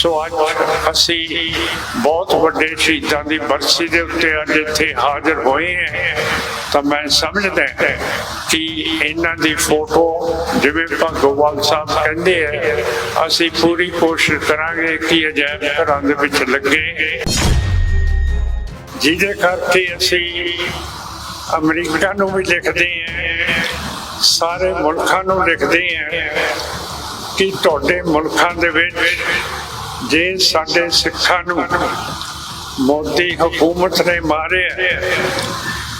ਸੋ ਅੱਜ ਅਸੀਂ ਬਹੁਤ ਵੱਡੇ ਸ਼ਹੀਦਾਂ ਦੀ ਬਰਸੀ ਦੇ ਉੱਤੇ ਅੱਜ ਇੱਥੇ ਹਾਜ਼ਰ ਹੋਏ ਹਾਂ। ਤਾਂ ਮੈਂ ਸਮਝਦਾ ਕਿ ਇਹਨਾਂ ਦੀ ਫੋਟੋ ਜਿਵੇਂ ਭਗਵਾਨ ਸਾਹਿਬ ਕਹਿੰਦੇ ਆ, ਅਸੀਂ ਪੂਰੀ ਕੋਸ਼ਿਸ਼ ਕਰਾਂਗੇ ਕਿ ਅਜਾਇਬ ਘਰਾਂ ਦੇ ਵਿੱਚ ਲੱਗੇ। ਜਿਹਦੇ ਕਰਕੇ ਅਸੀਂ ਅਮਰੀਕਾ ਨੂੰ ਵੀ ਲਿਖਦੇ ਹਾਂ, ਸਾਰੇ ਮੁਲਕਾਂ ਨੂੰ ਲਿਖਦੇ ਹਾਂ ਕਿ ਤੁਹਾਡੇ ਮੁਲਕਾਂ ਦੇ ਵਿੱਚ ਜੇ ਸਾਡੇ ਸਿੱਖਾਂ ਨੂੰ ਮੋਦੀ ਹਕੂਮਤ ਨੇ ਮਾਰਿਆ,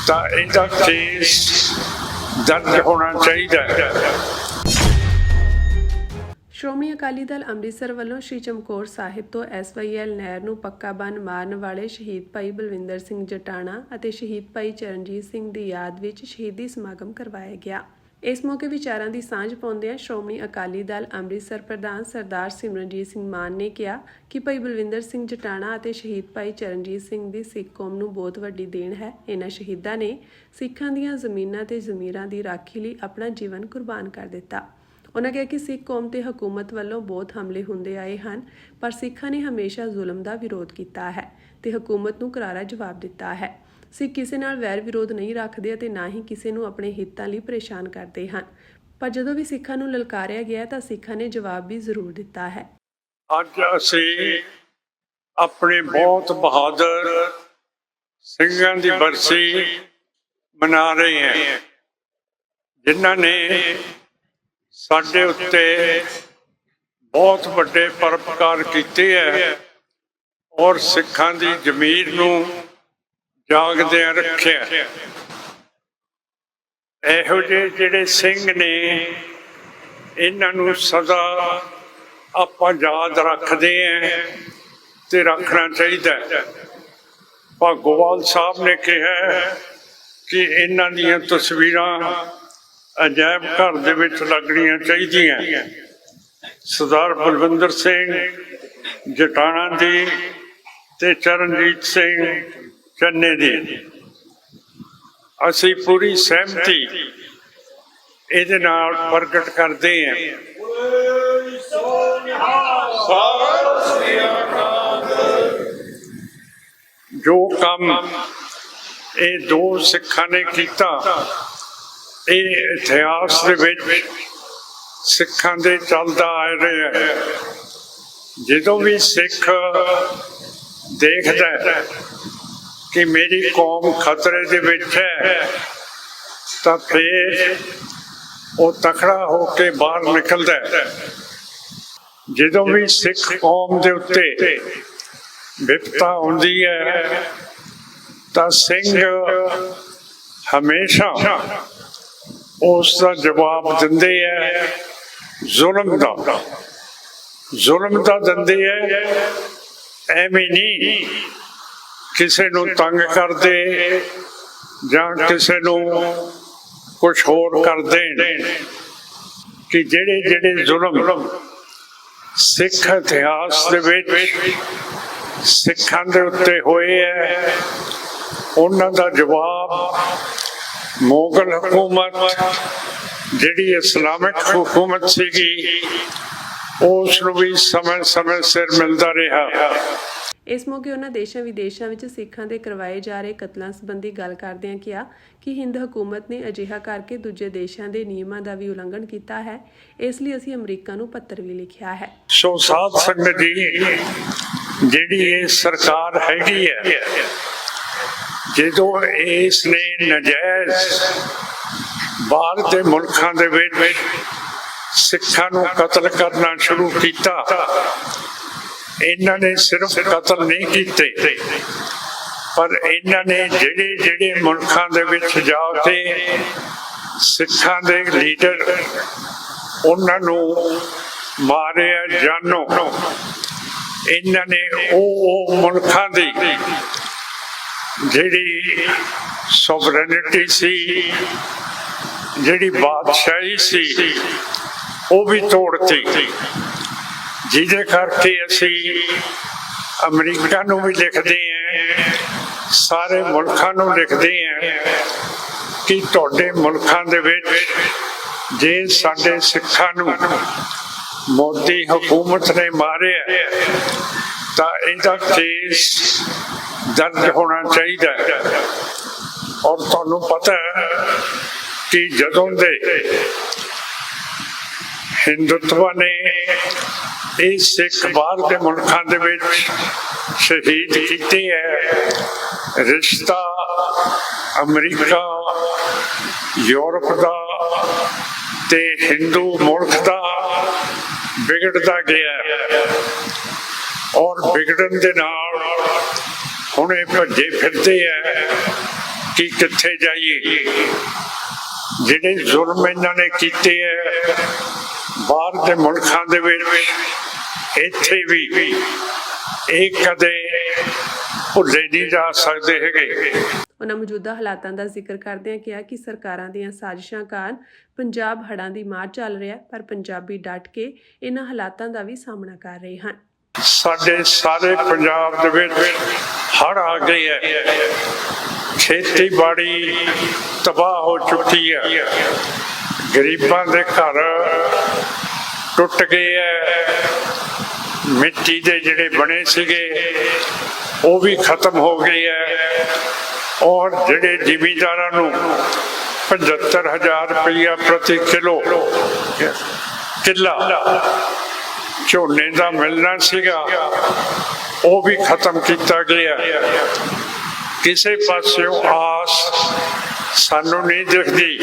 ਤਾਂ ਇਹਦਾ ਕੇਸ ਦਰਜ ਹੋਣਾ ਚਾਹੀਦਾ ਹੈ। ਸ਼੍ਰੋਮਣੀ ਅਕਾਲੀ ਦਲ ਅੰਮ੍ਰਿਤਸਰ ਵੱਲੋਂ ਸ਼੍ਰੀ ਚਮਕੌਰ ਸਾਹਿਬ ਤੋਂ ਐਸਵਾਈਐਲ ਨਹਿਰ ਨੂੰ ਪੱਕਾ ਬੰਨ ਮਾਰਨ ਵਾਲੇ ਸ਼ਹੀਦ ਭਾਈ ਬਲਵਿੰਦਰ ਸਿੰਘ ਜਟਾਣਾ ਅਤੇ ਸ਼ਹੀਦ ਭਾਈ ਚਰਨਜੀਤ ਸਿੰਘ ਦੀ ਯਾਦ ਵਿੱਚ ਸ਼ਹੀਦੀ ਸਮਾਗਮ ਕਰਵਾਇਆ ਗਿਆ। ਇਸ ਮੌਕੇ ਵਿਚਾਰਾਂ ਦੀ ਸਾਂਝ ਪਾਉਂਦਿਆਂ ਸ਼੍ਰੋਮਣੀ ਅਕਾਲੀ ਦਲ ਅੰਮ੍ਰਿਤਸਰ ਪ੍ਰਧਾਨ ਸਰਦਾਰ ਸਿਮਰਨਜੀਤ ਸਿੰਘ ਮਾਨ ਨੇ ਕਿਹਾ ਕਿ ਭਾਈ ਬਲਵਿੰਦਰ ਸਿੰਘ ਜਟਾਣਾ ਅਤੇ ਸ਼ਹੀਦ ਭਾਈ ਚਰਨਜੀਤ ਸਿੰਘ ਦੀ ਸਿੱਖ ਕੌਮ ਨੂੰ ਬਹੁਤ ਵੱਡੀ ਦੇਣ ਹੈ। ਇਹਨਾਂ ਸ਼ਹੀਦਾਂ ਨੇ ਸਿੱਖਾਂ ਦੀਆਂ ਜ਼ਮੀਨਾਂ ਤੇ ਜ਼ਮੀਰਾਂ ਦੀ ਰਾਖੀ ਲਈ ਆਪਣਾ ਜੀਵਨ ਕੁਰਬਾਨ ਕਰ ਦਿੱਤਾ। ਉਹਨਾਂ ਕਿਹਾ ਕਿ ਸਿੱਖ ਕੌਮ ਤੇ ਹਕੂਮਤ ਵੱਲੋਂ ਬਹੁਤ ਹਮਲੇ ਹੁੰਦੇ ਆਏ ਹਨ, ਪਰ ਸਿੱਖਾਂ ਨੇ ਹਮੇਸ਼ਾ ਜ਼ੁਲਮ ਦਾ ਵਿਰੋਧ ਕੀਤਾ ਹੈ ਤੇ ਹਕੂਮਤ ਨੂੰ ਕਰਾਰਾ ਜਵਾਬ ਦਿੱਤਾ ਹੈ। ਸਿੱਖ ਕਿਸੇ ਨਾਲ ਵੈਰ ਵਿਰੋਧ ਨਹੀਂ ਰੱਖਦੇ ਅਤੇ ਨਾ ਹੀ ਕਿਸੇ ਨੂੰ ਆਪਣੇ ਹਿੱਤਾਂ ਲਈ ਪਰੇਸ਼ਾਨ ਕਰਦੇ ਹਨ। ਪਰ ਜਦੋਂ ਵੀ ਸਿੱਖਾਂ ਨੂੰ ਲਲਕਾਰਿਆ ਗਿਆ ਤਾਂ ਸਿੱਖਾਂ ਨੇ ਜਵਾਬ ਵੀ ਜ਼ਰੂਰ ਦਿੱਤਾ ਹੈ। ਅੱਜ ਅਸੀਂ ਆਪਣੇ ਬਹੁਤ ਬਹਾਦਰ ਸਿੰਘਾਂ ਦੀ ਬਰਸੀ ਮਨਾ ਰਹੇ ਹਾਂ। ਜਿਨ੍ਹਾਂ ਨੇ ਸਾਡੇ ਉੱਤੇ ਬਹੁਤ ਵੱਡੇ ਪਰਪਕਾਰ ਕੀਤੇ ਹੈ ਔਰ ਸਿੱਖਾਂ ਦੀ ਜ਼ਮੀਰ ਨੂੰ ਜਾਗਦਿਆਂ ਰੱਖਿਆ। ਇਹੋ ਜਿਹੇ ਜਿਹੜੇ ਸਿੰਘ ਨੇ, ਇਹਨਾਂ ਨੂੰ ਸਦਾ ਆਪਾਂ ਯਾਦ ਰੱਖਦੇ ਆਂ ਤੇ ਰੱਖਣਾ ਚਾਹੀਦਾ ਹੈ ਭਗਵਾਨ ਸਾਹਿਬ ਨੇ ਕਿਹਾ ਕਿ ਇਹਨਾਂ ਦੀਆਂ ਤਸਵੀਰਾਂ ਅਜਾਇਬ ਘਰ ਦੇ ਵਿੱਚ ਲੱਗਣੀਆਂ ਚਾਹੀਦੀਆਂ। ਸਰਦਾਰ ਬਲਵਿੰਦਰ ਸਿੰਘ ਜਟਾਣਾ ਦੀ ਤੇ ਚਰਨਜੀਤ ਸਿੰਘ ਚੰਨੇ ਦੀ ਅਸੀਂ ਪੂਰੀ ਸਹਿਮਤੀ ਇਹਦੇ ਨਾਲ ਪ੍ਰਗਟ ਕਰਦੇ ਹਾਂ। ਜੋ ਕੰਮ ਇਹ ਦੋ ਸਿੱਖਾਂ ਨੇ ਕੀਤਾ ਇਹ ਇਤਿਹਾਸ ਦੇ ਵਿੱਚ ਸਿੱਖਾਂ ਦੇ ਚੱਲਦਾ ਆ ਰਿਹਾ ਹੈ। ਜਦੋਂ ਵੀ ਸਿੱਖ ਦੇਖਦਾ ਹੈ ਕਿ ਮੇਰੀ ਕੌਮ ਖਤਰੇ ਦੇ ਵਿੱਚ ਹੈ, ਤਾਂ ਫਿਰ ਉਹ ਤਕੜਾ ਹੋ ਕੇ ਬਾਹਰ ਨਿਕਲਦਾ ਹੈ। ਜਦੋਂ ਵੀ ਸਿੱਖ ਕੌਮ ਦੇ ਉੱਤੇ ਵਿਪਤਾ ਹੁੰਦੀ ਹੈ, ਤਾਂ ਸਿੰਘ ਹਮੇਸ਼ਾ ਉਸ ਦਾ ਜਵਾਬ ਦਿੰਦੇ ਹੈ ਜ਼ੁਲਮ ਦਾ। ਜ਼ੁਲਮ ਦਾ ਦਿੰਦੇ ਹੈ ਐਵੇਂ ਨਹੀਂ। ਕਿਸੇ ਨੂੰ ਤੰਗ ਕਰਦੇ ਜਾਂ ਕਿਸੇ ਨੂੰ ਕੁਝ ਹੋਰ ਕਰਦੇ ਕਿ ਜਿਹੜੇ ਜਿਹੜੇ ਜ਼ੁਲਮ ਸਿੱਖ ਇਤਿਹਾਸ ਦੇ ਵਿੱਚ ਸਿੱਖਾਂ ਦੇ ਉੱਤੇ ਹੋਏ ਹੈ ਉਹਨਾਂ ਦਾ ਜਵਾਬ ਮੁਗਲ ਹਕੂਮਤ ਜਿਹੜੀ ਇਸਲਾਮਿਕ ਹਕੂਮਤ ਸੀਗੀ ਉਸ ਨੂੰ ਵੀ ਸਮੇਂ ਸਮੇਂ ਸਿਰ ਮਿਲਦਾ ਰਿਹਾ। ਇਸ ਮੌਕੇ ਉਹਨਾਂ ਦੇਸ਼ਾਂ ਵਿਦੇਸ਼ਾਂ ਵਿੱਚ ਸਿੱਖਾਂ ਦੇ ਕਰਵਾਏ ਜਾ ਰਹੇ ਕਤਲਾਂ ਸੰਬੰਧੀ ਗੱਲ ਕਰਦਿਆਂ ਕਿਹਾ ਕਿ ਹਿੰਦ ਹਕੂਮਤ ਨੇ ਅਜਿਹਾ ਕਰਕੇ ਦੂਜੇ ਦੇਸ਼ਾਂ ਦੇ ਨਿਯਮਾਂ ਦਾ ਵੀ ਉਲੰਘਣ ਕੀਤਾ ਹੈ। ਇਸ ਲਈ ਅਸੀਂ ਅਮਰੀਕਾ ਨੂੰ ਪੱਤਰ ਵੀ ਲਿਖਿਆ ਹੈ। ਸੋ ਸਾਧ ਸੰਗਤ ਜੀ ਜਿਹੜੀ ਇਹ ਸਰਕਾਰ ਹੈਗੀ ਹੈ ਜਦੋਂ ਇਸ ਨੇ ਨਜਾਇਜ਼ ਬਾਹਰ ਦੇ ਮੁਲਕਾਂ ਦੇ ਵਿੱਚ ਸਿੱਖਾਂ ਨੂੰ ਕਤਲ ਕਰਨਾ ਸ਼ੁਰੂ ਕੀਤਾ, ਇਹਨਾਂ ਨੇ ਸਿਰਫ ਕਤਲ ਨਹੀਂ ਕੀਤੇ, ਪਰ ਇਹਨਾਂ ਨੇ ਜਿਹੜੇ ਜਿਹੜੇ ਮੁਲਕਾਂ ਦੇ ਵਿੱਚ ਜਾ ਕੇ ਸਿੱਖਾਂ ਦੇ ਲੀਡਰ ਉਹਨਾਂ ਨੂੰ ਮਾਰਿਆ ਜਾਨੋ ਇਹਨਾਂ ਨੇ ਉਹ ਉਹ ਮੁਲਕਾਂ ਦੀ ਜਿਹੜੀ ਸੋਵਰਨਿਟੀ ਸੀ, ਜਿਹੜੀ ਬਾਦਸ਼ਾਹੀ ਸੀ, ਉਹ ਵੀ ਤੋੜਤੀ। ਜਿਹਦੇ ਕਰਕੇ ਅਸੀਂ ਅਮਰੀਕਾ ਨੂੰ ਵੀ ਲਿਖਦੇ ਹਾਂ, ਸਾਰੇ ਮੁਲਕਾਂ ਨੂੰ ਲਿਖਦੇ ਹਾਂ ਕਿ ਤੁਹਾਡੇ ਮੁਲਕਾਂ ਦੇ ਵਿੱਚ ਜੇ ਸਾਡੇ ਸਿੱਖਾਂ ਨੂੰ ਮੋਦੀ ਹਕੂਮਤ ਨੇ ਮਾਰਿਆ, ਤਾਂ ਇਹਦਾ ਕੇਸ ਦਰਜ ਹੋਣਾ ਚਾਹੀਦਾ ਹੈ ਔਰ ਤੁਹਾਨੂੰ ਪਤਾ ਹੈ ਕਿ ਜਦੋਂ ਦੇ ਹਿੰਦੁੱਤਵ ਨੇ ਇਹ ਸਿੱਖ ਬਾਹਰ ਦੇ ਮੁਲਕਾਂ ਦੇ ਵਿੱਚ ਸ਼ਹੀਦ ਕੀਤੇ ਹੈ, ਰਿਸ਼ਤਾ ਅਮਰੀਕਾ, ਯੂਰਪ ਦਾ ਤੇ ਹਿੰਦੂ ਮੁਲਕ ਦਾ ਵਿਗੜਦਾ ਗਿਆ ਹੈ। ਔਰ ਵਿਗੜਨ ਦੇ ਨਾਲ ਹੁਣ ਇਹ ਭੱਜੇ ਫਿਰਦੇ ਆ ਕਿ ਕਿੱਥੇ ਜਾਈਏ? ਜਿਹੜੇ ਜ਼ੁਲਮ ਇਹਨਾਂ ਨੇ ਕੀਤੇ ਹੈ ਬਾਹਰ ਦੇ ਮੁਲਕਾਂ ਦੇ ਵਿੱਚ ਇੱਥੇ ਵੀ ਇਹ ਕਦੇ ਭੁੱਲੇ ਨਹੀਂ ਜਾ ਸਕਦੇ ਹੈਗੇ। ਉਹਨਾਂ ਮੌਜੂਦਾ ਹਾਲਾਤਾਂ ਦਾ ਜ਼ਿਕਰ ਕਰਦਿਆਂ ਕਿਹਾ ਕਿ ਸਰਕਾਰਾਂ ਦੀਆਂ ਸਾਜ਼ਿਸ਼ਾਂ ਕਾਰਨ ਪੰਜਾਬ ਹੜ੍ਹਾਂ ਦੀ ਮਾਰ ਚੱਲ ਰਿਹਾ ਪਰ ਪੰਜਾਬੀ ਡਟ ਕੇ ਇਹਨਾਂ ਹਾਲਾਤਾਂ ਦਾ ਵੀ ਸਾਹਮਣਾ ਕਰ ਰਹੇ ਹਨ। ਸਾਡੇ ਸਾਰੇ ਪੰਜਾਬ ਦੇ ਵਿੱਚ ਹੜ ਆ ਗਈ ਹੈ। ਖੇਤੀਬਾੜੀ ਤਬਾਹ ਹੋ ਚੁੱਕੀ ਹੈ। ਗਰੀਬਾਂ ਦੇ ਘਰ ਟੁੱਟ ਗਏ ਹੈ। ਮਿੱਟੀ ਦੇ ਜਿਹੜੇ ਬਣੇ ਸੀਗੇ, ਉਹ ਵੀ ਖਤਮ ਹੋ ਗਏ ਹੈ। ਔਰ ਜਿਹੜੇ ਜ਼ਿਮੀਂਦਾਰਾਂ ਨੂੰ 75000 ਰੁਪਇਆ ਪ੍ਰਤੀ ਕਿਲੋ ਕਿੱਲਾ ਝੋਨੇ ਦਾ ਮਿਲਣਾ ਸੀਗਾ ਉਹ ਵੀ ਖਤਮ ਕੀਤਾ ਗਿਆ। ਕਿਸੇ ਪਾਸਿਓਂ ਆਸ ਸਾਨੂੰ ਨਹੀਂ ਦਿਖਦੀ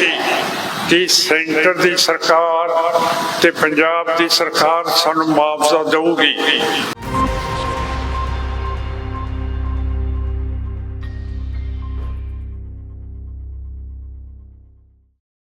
ਕਿ ਸੈਂਟਰ ਦੀ ਸਰਕਾਰ ਤੇ ਪੰਜਾਬ ਦੀ ਸਰਕਾਰ ਸਾਨੂੰ ਮੁਆਵਜ਼ਾ ਦੇਊਗੀ।